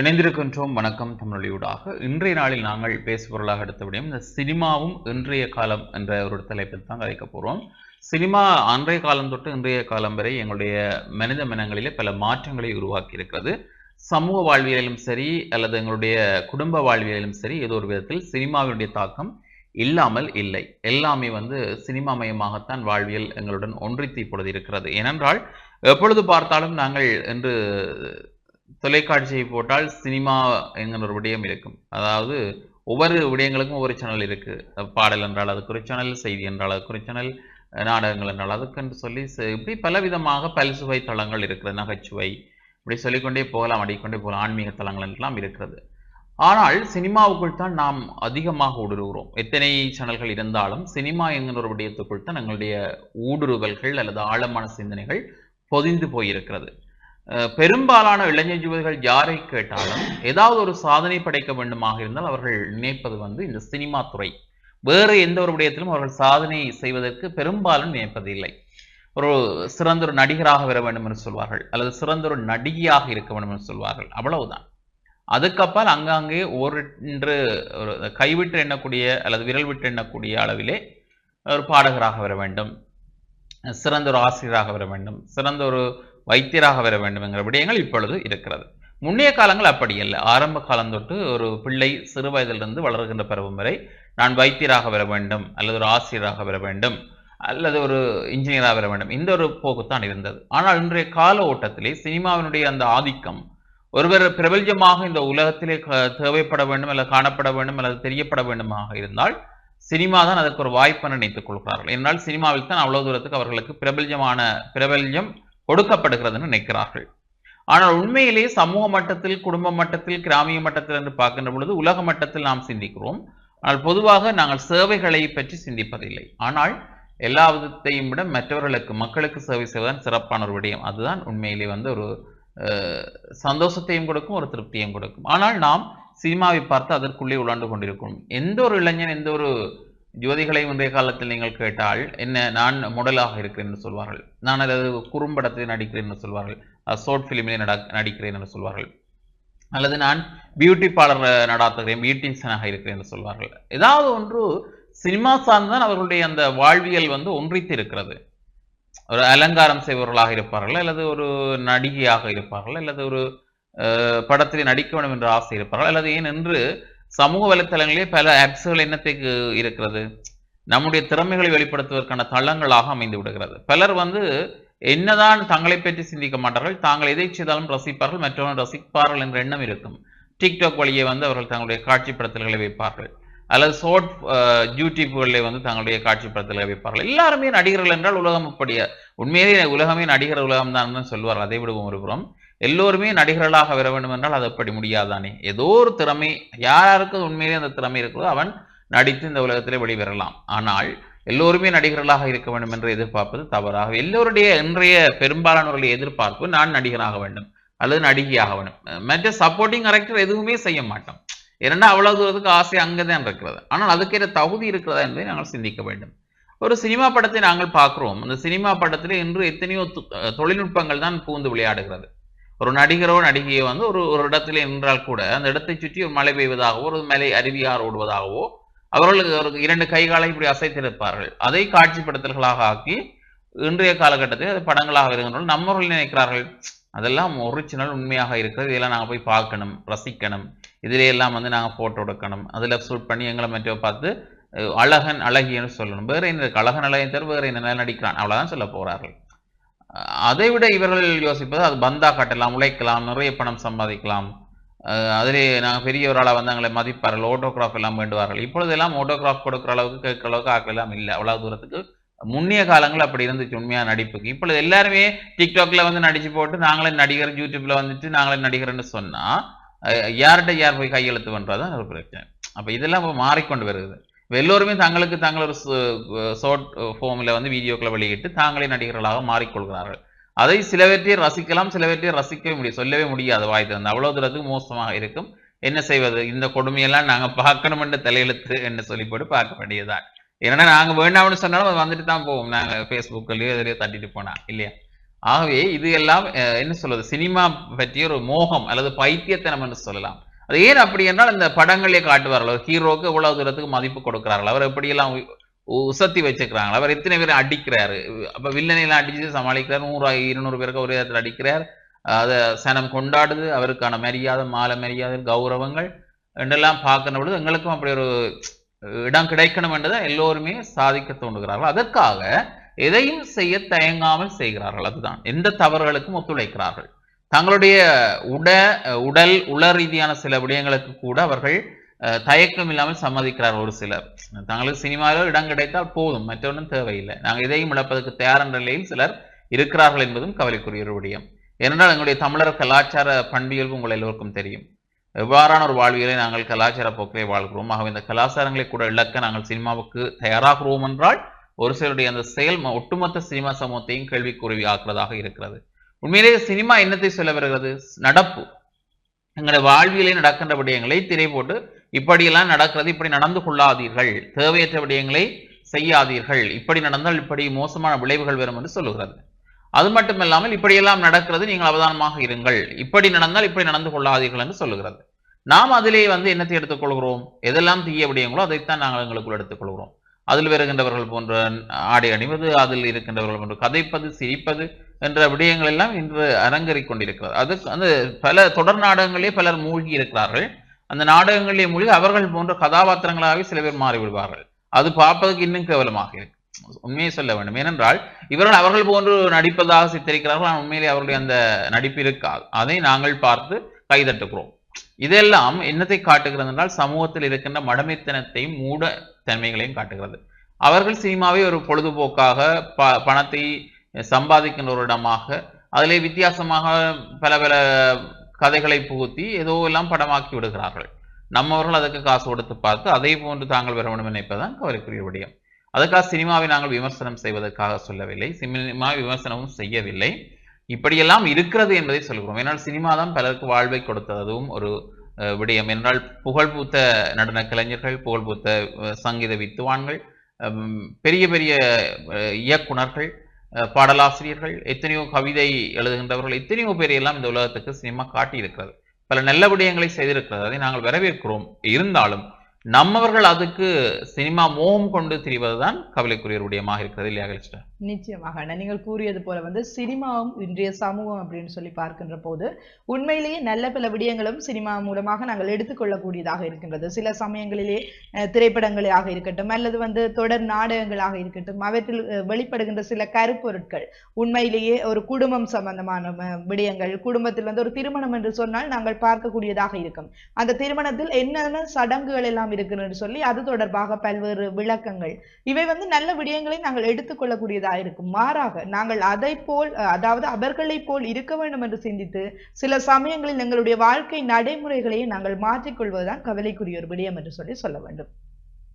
இணைந்திருக்கின்றோம். வணக்கம் தமிழொலியூடாக. இன்றைய நாளில் நாங்கள் பேசுபொருளாக எடுத்தபடியும் இந்த சினிமாவும் இன்றைய காலம் என்ற ஒரு தலைப்பில் தான் கதைக்க போகிறோம் சினிமா அன்றைய காலம் தொட்டு இன்றைய காலம் வரை எங்களுடைய மனித மனங்களிலே பல மாற்றங்களை உருவாக்கி இருக்கிறது சமூக வாழ்வியலிலும் சரி அல்லது எங்களுடைய குடும்ப வாழ்வியலிலும் சரி ஏதோ ஒரு விதத்தில் சினிமாவினுடைய தாக்கம் இல்லாமல் இல்லை. எல்லாமே வந்து சினிமா மயமாகத்தான் வாழ்வியல் எங்களுடன் ஒன்றித்து இப்பொழுது இருக்கிறது. ஏனென்றால் எப்பொழுது பார்த்தாலும் நாங்கள் என்று தொலைக்காட்சியை போட்டால் சினிமா என்கிற ஒரு விடயம் இருக்கும். அதாவது ஒவ்வொரு விடயங்களுக்கும் ஒவ்வொரு சேனல் இருக்குது பாடல் என்றால் அதுக்கு ஒரு சேனல் செய்தி என்றால் அதுக்கு ஒரு சேனல் நாடகங்கள் என்றால் அதுக்கென்று சொல்லி இப்படி பலவிதமாக பல்சுவை தளங்கள் இருக்கிறது. நகைச்சுவை இப்படி சொல்லிக்கொண்டே போகலாம் அடிக்கொண்டே போகலாம் ஆன்மீக தளங்கள் எல்லாம் இருக்கிறது. ஆனால் சினிமாவுக்குள் தான் நாம் அதிகமாக ஊடுருகிறோம் எத்தனை சேனல்கள் இருந்தாலும் சினிமா என்கிற ஒரு விடயத்துக்குள் தான் எங்களுடைய ஊடுருவல்கள் அல்லது ஆழமான சிந்தனைகள் பொதிந்து போயிருக்கிறது. பெரும்பாலான இளைஞர் யுவதிகள் யாரை கேட்டாலும் ஏதாவது ஒரு சாதனை படைக்க வேண்டுமாக இருந்தால் அவர்கள் நினைப்பது வந்து இந்த சினிமா துறை. வேறு எந்த ஒரு விடயத்திலும் அவர்கள் சாதனை செய்வதற்கு பெரும்பாலும் நினைப்பதில்லை ஒரு சிறந்த ஒரு நடிகராக வர வேண்டும் என்று சொல்வார்கள். அல்லது சிறந்த ஒரு நடிகையாக இருக்க வேண்டும் என்று சொல்வார்கள். அவ்வளவுதான். அதுக்கப்பால் அங்காங்கே ஓரின்று ஒரு கைவிட்டு எண்ணக்கூடிய அல்லது விரல் விட்டு எண்ணக்கூடிய அளவிலே ஒரு பாடகராக வர வேண்டும். சிறந்த ஒரு ஆசிரியராக வர வேண்டும். சிறந்த ஒரு வைத்தியராக வர வேண்டும் என்கிற விடயங்கள் இப்பொழுது இருக்கிறது. முன்னைய காலங்கள் அப்படி இல்லை ஆரம்ப காலம் தொட்டு ஒரு பிள்ளை சிறு வயதிலிருந்து வளர்கின்ற பருவம் வரை நான் வைத்தியராக வர வேண்டும் அல்லது ஒரு ஆசிரியராக வர வேண்டும் அல்லது ஒரு இன்ஜினியராக வர வேண்டும். இந்த ஒரு போக்குத்தான் இருந்தது. ஆனால் இன்றைய கால ஓட்டத்திலே சினிமாவினுடைய அந்த ஆதிக்கம் ஒருவர் பிரபல்யமாக இந்த உலகத்திலே க- தேவைப்பட வேண்டும் அல்லது காணப்பட வேண்டும் அல்லது தெரியப்பட வேண்டுமாக இருந்தால் சினிமா தான் அதற்கு ஒரு வாய்ப்பை நினைத்துக் கொள்கிறார்கள். என்னால் சினிமாவில் தான் அவ்வளவு தூரத்துக்கு அவர்களுக்கு பிரபல்யமான பிரபல்யம் கொடுக்கப்படுகிறதுன்னு நினைக்கிறார்கள். ஆனால் உண்மையிலேயே சமூக மட்டத்தில் குடும்ப மட்டத்தில் கிராமிய மட்டத்தில் என்று பார்க்கின்ற பொழுது உலக மட்டத்தில் நாம் சிந்திக்கிறோம். ஆனால் பொதுவாக நாங்கள் சேவைகளை பற்றி சிந்திப்பதில்லை. ஆனால் எல்லா விதத்தையும் விட மற்றவர்களுக்கு மக்களுக்கு சேவை செய்வதுதான் சிறப்பான ஒரு விடயம். அதுதான் உண்மையிலே வந்து ஒரு சந்தோஷத்தையும் கொடுக்கும் ஒரு திருப்தியையும் கொடுக்கும். ஆனால் நாம் சினிமாவை பார்த்து அதற்குள்ளே உலாண்டு கொண்டிருக்கிறோம். எந்த ஒரு இளைஞன் எந்த ஒரு ஜோதிகளை முந்தைய காலத்தில் நீங்கள் கேட்டால் என்ன நான் முடலாக இருக்கிறேன் என்று சொல்வார்கள். நான் அல்லது குறும்படத்தில் நடிக்கிறேன் என்று சொல்வார்கள். ஷார்ட் ஃபிலிமில் நட நடிக்கிறேன் என்று சொல்வார்கள். அல்லது நான் பியூட்டி பார்லர் நடாத்துகிறேன் பியூட்டிஷியனாக இருக்கிறேன் என்று சொல்வார்கள். ஏதாவது ஒன்று சினிமா சார்ந்தான் அவர்களுடைய அந்த வாழ்வியல் வந்து ஒன்றித்து இருக்கிறது. ஒரு அலங்காரம் செய்பவர்களாக இருப்பார்கள் அல்லது ஒரு நடிகையாக இருப்பார்கள் அல்லது ஒரு படத்தில் படத்திலே நடிக்க வேண்டும் என்ற ஆசை இருப்பார்கள் அல்லது ஏன் என்று சமூக வலைத்தளங்களிலே பல ஆப்ஸ்கள் என்னத்துக்கு இருக்கிறது? நம்முடைய திறமைகளை வெளிப்படுத்துவதற்கான தளங்களாக அமைந்து விடுகிறது. பலர் வந்து என்னதான் தங்களை பற்றி சிந்திக்க மாட்டார்கள் தாங்கள் எதை செய்தாலும் ரசிப்பார்கள் மற்றவர்கள் ரசிப்பார்கள் என்ற எண்ணம் இருக்கும். டிக்டாக் வழியே வந்து அவர்கள் தங்களுடைய காட்சிப்படுத்தல்களை வைப்பார்கள். அல்லது ஷோர்ட் யூடியூப்களில் வந்து தங்களுடைய காட்சிப்படுத்தல்களை வைப்பார்கள். எல்லாருமே நடிகர்கள் என்றால் உலகம் அப்படியே? உண்மையிலே உலகமே நடிகர் உலகம் தான் சொல்லுவார்கள் அதை விடுவோம் ஒரு புறம் எல்லோருமே நடிகர்களாக வர வேண்டும் என்றால் அது அப்படி முடியாதானே? ஏதோ ஒரு திறமை யாருக்கு உண்மையிலே அந்த திறமை இருக்கிறதோ அவன் நடித்து இந்த உலகத்திலே வெளிவரலாம். ஆனால் எல்லோருமே நடிகர்களாக இருக்க வேண்டும் என்று எதிர்பார்ப்பது தவறாக. எல்லோருடைய இன்றைய பெரும்பாலானவர்களுடைய எதிர்பார்ப்பு நான் நடிகராக வேண்டும் அல்லது நடிகையாக வேண்டும். மற்ற சப்போர்ட்டிங் கேரக்டர் எதுவுமே செய்ய மாட்டோம். ஏன்னா அவ்வளவு தூரத்துக்கு ஆசை அங்கதான் இருக்கிறது. ஆனால் அதுக்கேற்ற தகுதி இருக்கிறதா என்பதை நாங்கள் சிந்திக்க வேண்டும். ஒரு சினிமா படத்தை நாங்கள் பார்க்கிறோம். அந்த சினிமா படத்தில் இன்று எத்தனையோ தொழில்நுட்பங்கள் தான் பூந்து விளையாடுகிறது. ஒரு நடிகரோ நடிகையோ வந்து ஒரு ஒரு இடத்துல நின்றால் கூட அந்த இடத்தை சுற்றி ஒரு மழை பெய்வதாகவோ ஒரு மலை அருவியார் ஓடுவதாகவோ அவர்களுக்கு ஒரு இரண்டு கைகாலை இப்படி அசைத்திருப்பார்கள். அதை காட்சிப்படுத்தல்களாக ஆக்கி இன்றைய காலகட்டத்தில் அது படங்களாக வருகின்றன நம்மவர்கள் நினைக்கிறார்கள் அதெல்லாம் ஒரிஜினல் உண்மையாக இருக்கிறது. இதெல்லாம் நாங்கள் போய் பார்க்கணும் ரசிக்கணும். இதிலே எல்லாம் வந்து நாங்கள் ஃபோட்டோ எடுக்கணும். அதில் ஷூட் பண்ணி எங்களை மற்றோ பார்த்து அழகன் அழகியன்னு சொல்லணும். வேற என்ன இருக்கு? அழகன் அழகியன் தவிர வேற என்ன? நடிக்கிறான். அவ்வளோதான் சொல்ல போகிறார்கள் அதை விட இவர்கள் யோசிப்பது அது பந்தா காட்டலாம் உழைக்கலாம் நிறைய பணம் சம்பாதிக்கலாம். அதிலே நாங்கள் பெரிய ஒரு ஆளாக வந்து எங்களை மதிப்பார்கள் ஓட்டோகிராஃப் எல்லாம் வேண்டுவார்கள். இப்பொழுதெல்லாம் ஓட்டோகிராஃப் கொடுக்குற அளவுக்கு கேட்குற அளவுக்கு ஆக்கெல்லாம் இல்லை. அவ்வளோ தூரத்துக்கு முன்னைய காலங்கள் அப்படி இருந்துச்சு உண்மையான நடிப்புக்கு. இப்பொழுது எல்லாருமே டிக்டாக்ல வந்து நடிச்சு போட்டு நாங்களே நடிகர் யூடியூப்ல வந்துட்டு நாங்களே நடிகர்னு சொன்னா யார்கிட்ட யார் போய் கையெழுத்து பண்றதுதான் ஒரு பிரச்சனை. அப்ப இதெல்லாம் மாறிக்கொண்டு வருது எல்லோருமே தங்களுக்கு தாங்கள் ஒரு ஷார்ட் ஃபார்மில் வந்து வீடியோக்களை வெளியிட்டு தாங்களே நடிகர்களாக மாறிக்கொள்கிறார்கள். அதை சிலவற்றை ரசிக்கலாம் சிலவற்றை ரசிக்கவே முடியும் சொல்லவே முடியாது வாய் திறந்து அவ்வளோ தூரத்துக்கு மோசமாக இருக்கும். என்ன செய்வது? இந்த கொடுமையெல்லாம் நாங்க பார்க்கணுமென்று தலையெழுத்து என்று சொல்லிப்போட்டு பார்க்க வேண்டியதுதான். ஏன்னா நாங்க வேண்டாம்னு சொன்னாலும் அது வந்துட்டு தான் போவோம் நாங்க ஃபேஸ்புக்லயோ எதிலையோ தட்டிட்டு போனா இல்லையா? ஆகவே இது எல்லாம் அஹ், என்ன சொல்றது சினிமா பற்றிய ஒரு மோகம் அல்லது பைத்தியத்தனம் என்று சொல்லலாம். அது ஏன் அப்படி என்றால் இந்த படங்களே காட்டுவார்கள். ஒரு ஹீரோக்கு இவ்வளவு தூரத்துக்கு மதிப்பு கொடுக்கிறார்கள். அவர் எப்படியெல்லாம் உ- உ- உசத்தி வச்சுக்கிறாங்க அவர் எத்தனை பேரை அடிக்கிறாரு? அப்போ வில்லனையெல்லாம் அடிச்சு சமாளிக்கிறார். நூறு இருநூறு பேருக்கு ஒரே இடத்துல அடிக்கிறார். அதை சனம் கொண்டாடுது. அவருக்கான மரியாதை மாலை மரியாதை கௌரவங்கள் என்றெல்லாம் பார்க்கிற பொழுது எங்களுக்கும் அப்படி ஒரு இடம் கிடைக்கணும் என்றதை எல்லோருமே சாதிக்க தோன்றுகிறார்கள். அதற்காக எதையும் செய்ய தயங்காமல் செய்கிறார்கள். அதுதான். எந்த தவறுகளுக்கும் ஒத்துழைக்கிறார்கள். தங்களுடைய உட உடல் உள ரீதியான சில விடயங்களுக்கு கூட அவர்கள் தயக்கம் இல்லாமல் சம்மதிக்கிறார்கள் ஒரு சிலர். தங்களுக்கு சினிமாவில் இடம் கிடைத்தால் போதும் மற்றொன்றும் தேவையில்லை. நாங்கள் இதையும் இழப்பதற்கு தயார் என்ற நிலையில் சிலர் இருக்கிறார்கள் என்பதும் கவலைக்குரிய ஒரு விடயம். ஏனென்றால் எங்களுடைய தமிழர் கலாச்சார பண்பியல்பு உங்கள் எல்லோருக்கும் தெரியும். எவ்வாறான ஒரு வாழ்வியலை நாங்கள் கலாச்சார போக்கிலே வாழ்கிறோம். ஆகவே இந்த கலாச்சாரங்களை கூட இழக்க நாங்கள் சினிமாவுக்கு தயாராகிறோம் என்றால் ஒரு சிலருடைய அந்த செயல் ம- ஒட்டுமொத்த சினிமா சமூகத்தையும் கேள்விக்குருவி ஆக்குறதாக இருக்கிறது. உண்மையிலேயே சினிமா என்னத்தை சொல்ல வருகிறது? நடப்பு. எங்களுடைய வாழ்வியலே நடக்கின்ற விடயங்களை திரை போட்டு இப்படியெல்லாம் நடக்கிறது இப்படி நடந்து கொள்ளாதீர்கள். தேவையற்ற விடயங்களை செய்யாதீர்கள். இப்படி நடந்தால் இப்படி மோசமான விளைவுகள் வரும் என்று சொல்லுகிறது. அது மட்டுமில்லாமல் இப்படியெல்லாம் நடக்கிறது நீங்கள் அவதானமாக இருங்கள். இப்படி நடந்தால் இப்படி நடந்து கொள்ளாதீர்கள் என்று சொல்லுகிறது. நாம் அதிலே வந்து என்னத்தை எடுத்துக்கொள்கிறோம்? எதெல்லாம் தீய விடயங்களோ அதைத்தான் நாங்கள் எங்களுக்குள் எடுத்துக்கொள்கிறோம். அதில் வருகின்றவர்கள் போன்ற ஆடை அணிவது அதில் இருக்கின்றவர்கள் போன்ற கதைப்பது சிரிப்பது என்ற விடயங்கள் எல்லாம் இன்று அரங்கேறிக் கொண்டிருக்கிறது. அது அந்த பல தொடர் நாடகங்களே பலர் மூழ்கி இருக்கிறார்கள். அந்த நாடகங்களிலே மூழ்கி அவர்கள் போன்ற கதாபாத்திரங்களாகவே சில பேர் மாறிவிடுவார்கள் அது பார்ப்பதற்கு இன்னும் கேவலமாக இருக்கு. உண்மையை சொல்ல வேண்டும். ஏனென்றால் இவர்கள் அவர்கள் போன்று நடிப்பதாக சித்தரிக்கிறார்கள். ஆனால் உண்மையிலே அவர்களுடைய அந்த நடிப்பு இருக்காது அதை நாங்கள் பார்த்து கைதட்டுகிறோம். இதெல்லாம் என்னத்தை காட்டுகிறது என்றால் சமூகத்தில் இருக்கின்ற மடமைத்தனத்தையும் மூட தன்மைகளையும் காட்டுகிறது. அவர்கள் சினிமாவை ஒரு பொழுதுபோக்காக ப பணத்தை சம்பாதிக்கின்ற ஒரு இடமாக அதிலே வித்தியாசமாக பல பல கதைகளை புகுத்தி ஏதோ எல்லாம் படமாக்கி விடுகிறார்கள். நம்மவர்கள் அதுக்கு காசு கொடுத்து பார்த்து அதை போன்று தாங்கள் பெற வேண்டும் நினைப்பதுதான் கவலைக்குரிய விடயம். அதுக்காக சினிமாவை நாங்கள் விமர்சனம் செய்வதற்காக சொல்லவில்லை. சினிமா விமர்சனமும் செய்யவில்லை. இப்படியெல்லாம் இருக்கிறது என்பதை சொல்கிறோம். ஏன்னால் சினிமா தான் பலருக்கு வாழ்வை கொடுத்ததும் ஒரு விடயம். என்றால் புகழ்பூத்த நடன கலைஞர்கள் புகழ்பூத்த சங்கீத வித்துவான்கள் பெரிய பெரிய இயக்குனர்கள் பாடலாசிரியர்கள் எத்தனையோ கவிதை எழுதுகின்றவர்கள் எத்தனையோ பேரையெல்லாம் இந்த உலகத்துக்கு சினிமா காட்டியிருக்கிறது. பல நல்ல விடயங்களை செய்திருக்கிறது. அதை நாங்கள் வரவேற்கிறோம். இருந்தாலும் நம்மவர்கள் அதுக்கு சினிமா மோகம் கொண்டு திரிவதுதான் கவலைக்குரிய விடயமாக இருக்கிறது இல்லையா கிருஷ்ணன் நிச்சயமாக நீங்கள் கூறியது போல வந்து சினிமாவும் இன்றைய சமூகம் அப்படின்னு சொல்லி பார்க்கின்ற போது உண்மையிலேயே நல்ல பல விடயங்களும் சினிமா மூலமாக நாங்கள் எடுத்துக்கொள்ளக்கூடியதாக இருக்கின்றது. சில சமயங்களிலே திரைப்படங்களாக இருக்கட்டும் அல்லது வந்து தொடர் நாடகங்களாக இருக்கட்டும் அவற்றில் வெளிப்படுகின்ற சில கருப்பொருட்கள் உண்மையிலேயே ஒரு குடும்பம் சம்பந்தமான விடயங்கள் குடும்பத்தில் வந்து ஒரு திருமணம் என்று சொன்னால் நாங்கள் பார்க்கக்கூடியதாக இருக்கும். அந்த திருமணத்தில் என்னென்ன சடங்குகள் எல்லாம் இருக்குன்னு சொல்லி அது தொடர்பாக பல்வேறு விளக்கங்கள் இவை வந்து நல்ல விடயங்களை நாங்கள் எடுத்துக்கொள்ளக்கூடியதாக வேண்டியதாக இருக்கும் மாறாக நாங்கள் அதை போல் அதாவது அவர்களைப் போல் இருக்க வேண்டும் என்று சிந்தித்து சில சமயங்களில் எங்களுடைய வாழ்க்கை நடைமுறைகளையும் நாங்கள் மாற்றிக்கொள்வதுதான் கவலைக்குரிய ஒரு விடயம் என்று சொல்லி சொல்ல வேண்டும்.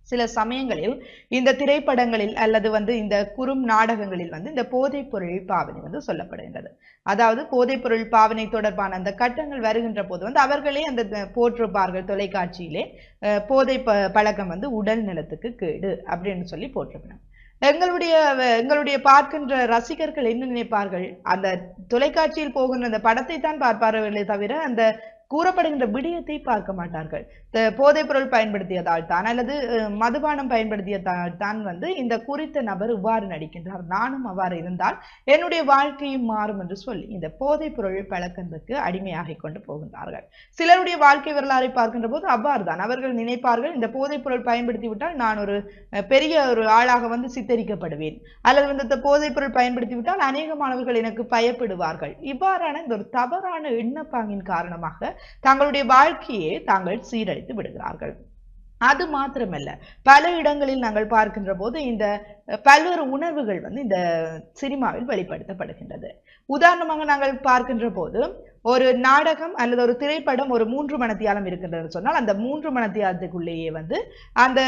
சில சமயங்களில் இந்த திரைப்படங்களில் அல்லது வந்து இந்த குறும் நாடகங்களில் வந்து இந்த போதைப் பொருள் பாவனை வந்து சொல்லப்படுகின்றது. அதாவது போதைப் பொருள் பாவனை தொடர்பான அந்த கட்டங்கள் வருகின்ற போது வந்து அவர்களே அந்த த- போட்டிருப்பார்கள் தொலைக்காட்சியிலே போதை ப பழக்கம் வந்து உடல் நலத்துக்கு கேடு அப்படின்னு சொல்லி போட்டிருக்கணும் எங்களுடைய எங்களுடைய பார்க்கின்ற ரசிகர்கள் என்ன நினைப்பார்கள்? அந்த தொலைக்காட்சியில் போகின்ற அந்த படத்தை தான் பார்ப்பார்களே தவிர அந்த கூறப்படுகின்ற விடயத்தை பார்க்க மாட்டார்கள். போதைப் பொருள் பயன்படுத்தியதால் தான் அல்லது மதுபானம் பயன்படுத்தியதால் தான் வந்து இந்த குறித்த நபர் இவ்வாறு நடிக்கின்றார். நானும் அவ்வாறு இருந்தால் என்னுடைய வாழ்க்கையும் மாறும் என்று சொல்லி இந்த போதைப் பொருள் பழக்கத்துக்கு அடிமையாகிக் கொண்டு போகின்றார்கள். சிலருடைய வாழ்க்கை வரலாறை பார்க்கின்ற போது அவ்வாறு தான். அவர்கள் நினைப்பார்கள் இந்த போதைப் பொருள் பயன்படுத்தி விட்டால் நான் ஒரு பெரிய ஒரு ஆளாக வந்து சித்தரிக்கப்படுவேன். அல்லது வந்து இந்த போதைப் பொருள் பயன்படுத்தி விட்டால் அநேக மாணவர்கள் எனக்கு பயப்படுவார்கள். இவ்வாறான இந்த ஒரு தவறான எண்ணப்பாங்கின் காரணமாக தங்களுடைய வாழ்க்கையை தாங்கள் சீரழித்து விடுகிறார்கள். அது மாத்திரமல்ல பல இடங்களில் நாங்கள் பார்க்கின்ற போது இந்த பல்வேறு உணர்வுகள் வந்து இந்த சினிமாவில் வெளிப்படுத்தப்படுகின்றது. உதாரணமாக நாங்கள் பார்க்கின்ற போது ஒரு நாடகம் அல்லது ஒரு திரைப்படம் ஒரு மூன்று மணத்தியாலம் இருக்கின்றது சொன்னால் அந்த மூன்று மணத்தியாலத்துக்குள்ளேயே வந்து அந்த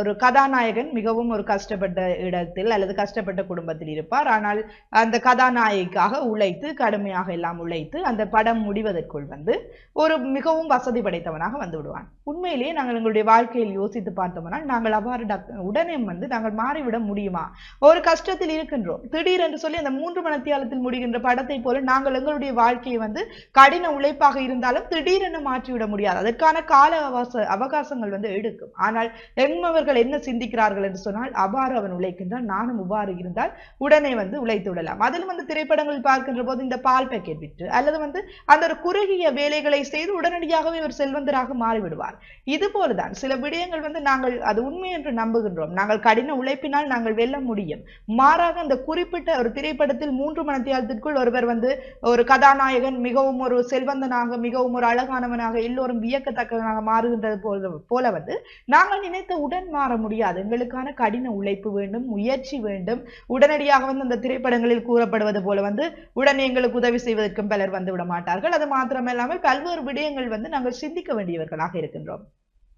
ஒரு கதாநாயகன் மிகவும் ஒரு கஷ்டப்பட்ட இடத்தில் அல்லது கஷ்டப்பட்ட குடும்பத்தில் இருப்பார். ஆனால் அந்த கதாநாயகிக்காக உழைத்து கடுமையாக எல்லாம் உழைத்து அந்த படம் முடிவதற்குள் வந்து ஒரு மிகவும் வசதி படைத்தவனாக வந்து விடுவான். உண்மையிலேயே நாங்கள் எங்களுடைய வாழ்க்கையில் யோசித்து பார்த்தோம்னால் நாங்கள் அவ்வாறு உடனே வந்து நாங்கள் மாறிவிட முடியும் முடியுமா ஒரு கஷ்டத்தில் இருக்கின்றோம். திடீர் என்று சொல்லி அந்த மூன்று மணத்தியாலத்தில் முடிகின்ற படத்தை போல நாங்கள் எங்களுடைய வாழ்க்கையை வந்து கடின உழைப்பாக இருந்தாலும் திடீரென மாற்றிவிட முடியாது. அதற்கான கால அவச அவகாசங்கள் வந்து எடுக்கும். ஆனால் எம்மவர்கள் என்ன சிந்திக்கிறார்கள் என்று சொன்னால் அவ்வாறு அவன் உழைக்கின்றான் நானும் இவ்வாறு இருந்தால் உடனே வந்து உழைத்து விடலாம். அதிலும் வந்து திரைப்படங்கள் பார்க்கின்ற போது இந்த பால் பேக்கெட் விற்று அல்லது வந்து அந்த ஒரு குறுகிய வேலைகளை செய்து உடனடியாகவே ஒரு செல்வந்தராக மாறிவிடுவார். இது போலதான் சில விடயங்கள் வந்து நாங்கள் அது உண்மை என்று நம்புகின்றோம். நாங்கள் கடின உழைப்பினால் நாங்கள் வெல்ல முடியும். மாறாக அந்த குறிப்பிட்ட ஒரு திரைப்படத்தில் மூன்று மனத்தியாலத்திற்குள் ஒருவர் வந்து ஒரு கதாநாயகன் மிகவும் ஒரு செல்வந்தனாக மிகவும் ஒரு அழகானவனாக எல்லோரும் வியக்கத்தக்கவனாக மாறுகின்றது போல போல வந்து நாங்கள் நினைத்த உடன் மாற முடியாது. எங்களுக்கான கடின உழைப்பு வேண்டும் முயற்சி வேண்டும். உடனடியாக வந்து அந்த திரைப்படங்களில் கூறப்படுவது போல வந்து உடனே எங்களுக்கு உதவி செய்வதற்கும் பலர் வந்து விட மாட்டார்கள் அது மாத்திரமல்லாமல் பல்வேறு விடயங்கள் வந்து நாங்கள் சிந்திக்க வேண்டியவர்களாக இருக்கின்றோம்.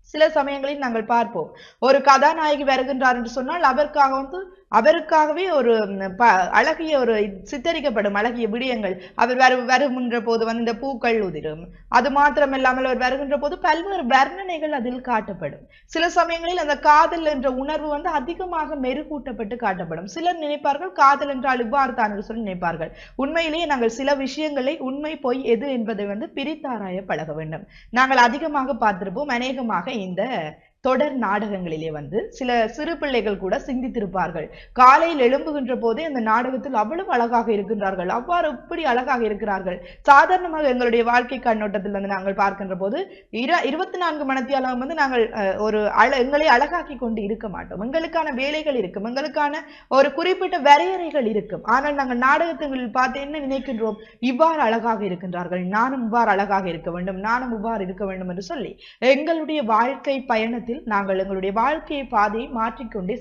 சில சமயங்களில் நாங்கள் பார்ப்போம். ஒரு கதாநாயகி வருகின்றார் என்று சொன்னால் அவருக்காக வந்து அவருக்காகவே ஒரு ப- அழகிய ஒரு சித்தரிக்கப்படும் அழகிய விடயங்கள். அவர் வரு வருகின்ற போது வந்து இந்த பூக்கள் உதிரும். அது மாத்திரமில்லாமல் அவர் வருகின்ற போது பல்வேறு வர்ணனைகள் அதில் காட்டப்படும். சில சமயங்களில் அந்த காதல் என்ற உணர்வு வந்து அதிகமாக மெருகூட்டப்பட்டு காட்டப்படும். சிலர் நினைப்பார்கள் காதல் என்றால் இவ்வாறு தான் என்று சொல்லி நினைப்பார்கள். உண்மையிலேயே நாங்கள் சில விஷயங்களை உண்மை பொய் எது என்பதை வந்து பிரித்தாராய பழக வேண்டும். நாங்கள் அதிகமாக பார்த்திருப்போம் அநேகமாக இந்த தொடர் நாடகங்களிலே வந்து சில சிறு பிள்ளைகள் கூட சிந்தித்திருப்பார்கள். காலையில் எழும்புகின்ற போதே அந்த நாடகத்தில் அவ்வளவு அழகாக இருக்கின்றார்கள். அவ்வாறு இப்படி அழகாக இருக்கிறார்கள். சாதாரணமாக எங்களுடைய வாழ்க்கை கண்ணோட்டத்தில் வந்து நாங்கள் பார்க்கின்ற போது இர இருபத்தி நான்கு மணத்தியாலும் வந்து நாங்கள் அஹ், ஒரு அழ எங்களை அழகாக்கி கொண்டு இருக்க மாட்டோம். எங்களுக்கான வேலைகள் இருக்கும். எங்களுக்கான ஒரு குறிப்பிட்ட வரையறைகள் இருக்கும். ஆனால் நாங்கள் நாடகத்துகளில் பார்த்து என்ன நினைக்கின்றோம்? இவ்வாறு அழகாக இருக்கின்றார்கள். நானும் இவ்வாறு அழகாக இருக்க வேண்டும். நானும் இவ்வாறு இருக்க வேண்டும் என்று சொல்லி எங்களுடைய வாழ்க்கை பயணத்தில் நாங்கள் எங்களுடைய வாழ்க்கையை பாதையை மாற்றிக்கொண்டே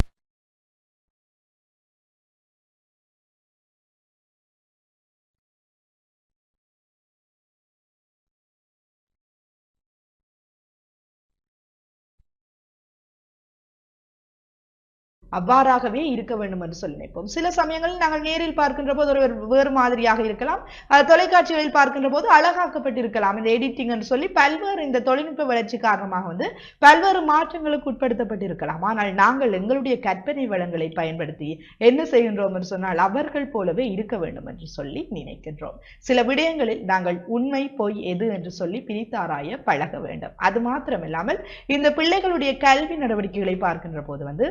அவ்வாறாகவே இருக்க வேண்டும் என்று சொல்லி நினைப்போம். சில சமயங்களில் நாங்கள் நேரில் பார்க்கின்ற போது ஒரு வேறு மாதிரியாக இருக்கலாம். தொலைக்காட்சிகளில் பார்க்கின்ற போது அழகாக்கப்பட்டிருக்கலாம். இந்த எடிட்டிங் என்று சொல்லி பல்வேறு இந்த தொழில்நுட்ப வளர்ச்சி காரணமாக வந்து பல்வேறு மாற்றங்களுக்கு உட்படுத்தப்பட்டிருக்கலாம். ஆனால் நாங்கள் எங்களுடைய கற்பனை வளங்களை பயன்படுத்தி என்ன செய்கின்றோம் என்று சொன்னால் அவர்கள் போலவே இருக்க வேண்டும் என்று சொல்லி நினைக்கின்றோம். சில விடயங்களில் நாங்கள் உண்மை பொய் எது என்று சொல்லி பிரித்தாராய பழக வேண்டும். அது மாத்திரமில்லாமல் இந்த பிள்ளைகளுடைய கல்வி நடவடிக்கைகளை பார்க்கின்ற போது வந்து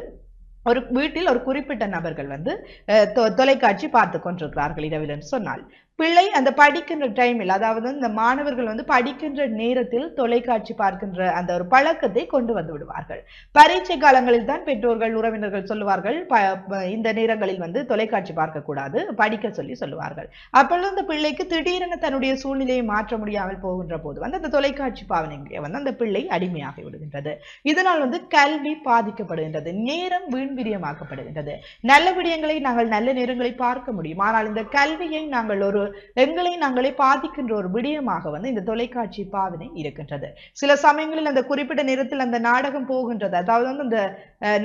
ஒரு வீட்டில் ஒரு குறிப்பிட்ட நபர்கள் வந்து தொ- தொலைக்காட்சி பார்த்து கொண்டிருக்கிறார்கள் இரவிலன்னு என்று சொன்னால். பிள்ளை அந்த படிக்கின்ற டைமில் அதாவது இந்த மாணவர்கள் வந்து படிக்கின்ற நேரத்தில் தொலைக்காட்சி பார்க்கின்ற அந்த ஒரு பழக்கத்தை கொண்டு வந்து விடுவார்கள். பரீட்சை காலங்களில் தான் பெற்றோர்கள் உறவினர்கள் சொல்லுவார்கள் ப- இந்த நேரங்களில் வந்து தொலைக்காட்சி பார்க்கக்கூடாது படிக்க சொல்லி சொல்லுவார்கள். அப்பொழுது அந்த பிள்ளைக்கு திடீரென தன்னுடைய சூழ்நிலையை மாற்ற முடியாமல் போகின்ற போது வந்து அந்த தொலைக்காட்சி பாவனைக்கு வந்து அந்த பிள்ளை அடிமையாகி விடுகின்றது. இதனால் வந்து கல்வி பாதிக்கப்படுகின்றது நேரம் வீண்விரியமாக்கப்படுகின்றது நல்ல விடயங்களை நாங்கள் நல்ல நேரங்களை பார்க்க முடியும். ஆனால் இந்த கல்வியை நாங்கள் ஒரு எங்களை நாங்களே பாதிக்கின்ற ஒரு விடயமாக வந்து இந்த தொலைக்காட்சி பாவனை இருக்கின்றது. சில சமயங்களில் அந்த குறிப்பிட்ட நேரத்தில் அந்த நாடகம் போகின்றது. அதாவது வந்து அந்த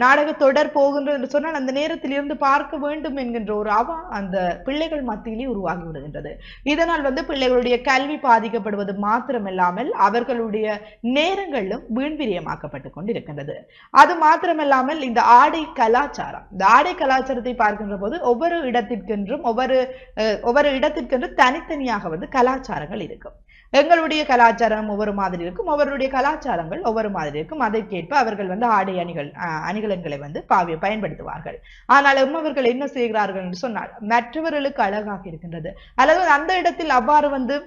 நாடக தொடர் போகின்றது என்று சொன்னால் அந்த நேரத்தில் இருந்து பார்க்க வேண்டும் என்கின்ற ஒரு அவா அந்த பிள்ளைகள் மத்தியிலே உருவாகி விடுகின்றது. இதனால் வந்து பிள்ளைகளுடைய கல்வி பாதிக்கப்படுவது மாத்திரமில்லாமல் அவர்களுடைய நேரங்களும் வீண்விரியமாக்கப்பட்டு கொண்டிருக்கின்றது. அது மாத்திரமல்லாமல் இந்த ஆடை கலாச்சாரம். இந்த ஆடை கலாச்சாரத்தை பார்க்கின்ற போது ஒவ்வொரு இடத்திற்கென்றும் ஒவ்வொரு ஒவ்வொரு இடத்திற்கு இதுக்கென்று தனித்தனியாக வந்து கலாச்சாரங்கள் இருக்கும். எங்களுடைய கலாச்சாரம் ஒவ்வொரு மாதிரி இருக்கும். ஒவ்வொருடைய கலாச்சாரங்கள் ஒவ்வொரு மாதிரி இருக்கும். அதற்கேற்ப அவர்கள் வந்து ஆடை அணிகள் அணிகலன்களை வந்து பாவி பயன்படுத்துவார்கள். ஆனால் அவர்கள் என்ன செய்கிறார்கள் என்று சொன்னால் மற்றவர்களுக்கு அழகாக இருக்கின்றது. அல்லது அந்த இடத்தில் அவ்வாறு வந்து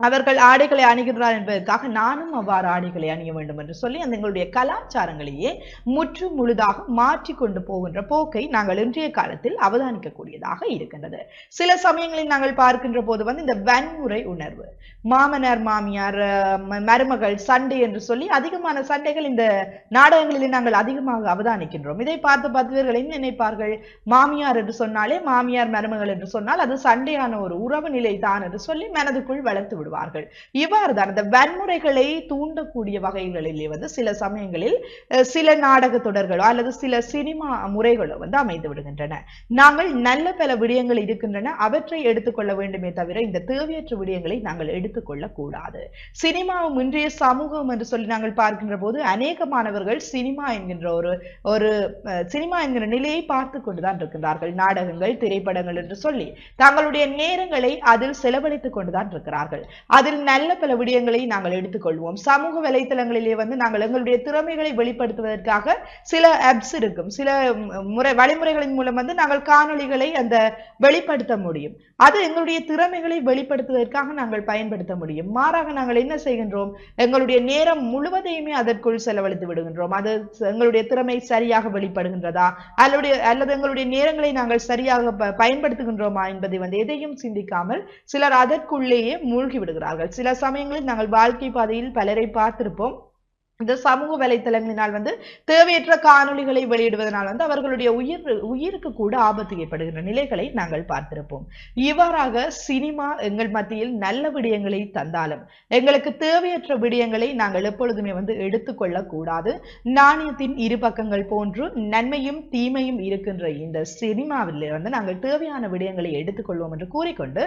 அவர்கள் ஆடைகளை அணிகிறார் என்பதற்காக நானும் அவ்வாறு ஆடைகளை அணிய வேண்டும் என்று சொல்லி அந்த எங்களுடைய கலாச்சாரங்களையே முற்று முழுதாக மாற்றி கொண்டு போகின்ற போக்கை நாங்கள் இன்றைய காலத்தில் அவதானிக்கக்கூடியதாக இருக்கின்றது. சில சமயங்களில் நாங்கள் பார்க்கின்ற போது வந்து இந்த வன்முறை உணர்வு மாமனார் மாமியார் மருமகள் சண்டை என்று சொல்லி அதிகமான சண்டைகள் இந்த நாடகங்களிலே நாங்கள் அதிகமாக அவதானிக்கின்றோம். இதை பார்த்து பார்த்து என்ன நினைப்பார்கள்? மாமியார் என்று சொன்னாலே மாமியார் மருமகள் என்று சொன்னால் அது சண்டையான ஒரு உறவு நிலை தான் என்று சொல்லி மனதுக்குள் வளர்த்து விடுவார்கள். கொள்வார்கள். இவ்வாறு தான் இந்த வன்முறைகளை தூண்டக்கூடிய வகைகளிலே வந்து சில சமயங்களில் சில நாடக தொடர்களோ அல்லது சில சினிமா முறைகளோ வந்து அமைந்து விடுகின்றன. நாங்கள் நல்ல பல விடயங்கள் இருக்கின்றன அவற்றை எடுத்துக்கொள்ள வேண்டுமே தவிர இந்த தேவையற்ற விடயங்களை நாங்கள் எடுத்துக்கொள்ள கூடாது சினிமாவும் இன்றைய சமூகம் என்று சொல்லி நாங்கள் பார்க்கின்ற போது அநேக மாணவர்கள் சினிமா என்கின்ற ஒரு ஒரு சினிமா என்கிற நிலையை பார்த்து கொண்டுதான் இருக்கின்றார்கள். நாடகங்கள் திரைப்படங்கள் என்று சொல்லி தங்களுடைய நேரங்களை அதில் செலவழித்துக் கொண்டுதான் இருக்கிறார்கள். அதில் நல்ல பல விடயங்களை நாங்கள் எடுத்துக்கொள்வோம். சமூக வலைத்தளங்களிலே வந்து நாங்கள் எங்களுடைய திறமைகளை வெளிப்படுத்துவதற்காக சில ஆப்ஸ் இருக்கும். சில முறை வழிமுறைகளின் மூலம் வந்து நாங்கள் காணொளிகளை அந்த வெளிப்படுத்த முடியும். அது எங்களுடைய திறமைகளை வெளிப்படுத்துவதற்காக நாங்கள் பயன்படுத்த முடியும். மாறாக நாங்கள் என்ன செய்கின்றோம்? எங்களுடைய நேரம் முழுவதையுமே அதற்குள் செலவழித்து விடுகின்றோம். அது எங்களுடைய திறமை சரியாக வெளிப்படுகின்றதா? அல்லது அல்லது எங்களுடைய நேரங்களை நாங்கள் சரியாக பயன்படுத்துகின்றோமா என்பதை வந்து எதையும் சிந்திக்காமல் சிலர் அதற்குள்ளேயே மூழ்கி விடுகிறார்கள். சில சமயங்களில் நாங்கள் வாழ்க்கை பாதையில் பலரை பார்த்திருப்போம். இந்த சமூக வலைத்தளங்களினால் வந்து தேவையற்ற காணொலிகளை வெளியிடுவதனால் வந்து அவர்களுடைய உயிர் உயிருக்கு கூட ஆபத்து ஏற்படுகின்ற நிலைகளை நாங்கள் பார்த்திருப்போம். இவ்வாறாக சினிமா எங்கள் மத்தியில் நல்ல விடயங்களை தந்தாலும் எங்களுக்கு தேவையற்ற விடயங்களை நாங்கள் எப்பொழுதுமே வந்து எடுத்துக்கொள்ள கூடாது நாணயத்தின் இரு பக்கங்கள் போன்று நன்மையும் தீமையும் இருக்கின்ற இந்த சினிமாவில் வந்து நாங்கள் தேவையான விடயங்களை எடுத்துக்கொள்வோம் என்று கூறிக்கொண்டு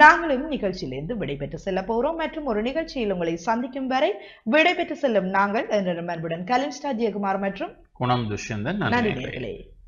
நாங்களும் நிகழ்ச்சியிலிருந்து விடைபெற்று செல்ல போகிறோம் மற்றும் ஒரு நிகழ்ச்சியில் உங்களை சந்திக்கும் வரை விடைபெற்று செல்லும் நாங்கள் என்ற அன்புடன் கலின்ஸ்டா ஜெயக்குமார் மற்றும் குணம் துஷ்யந்தன். நன்றி.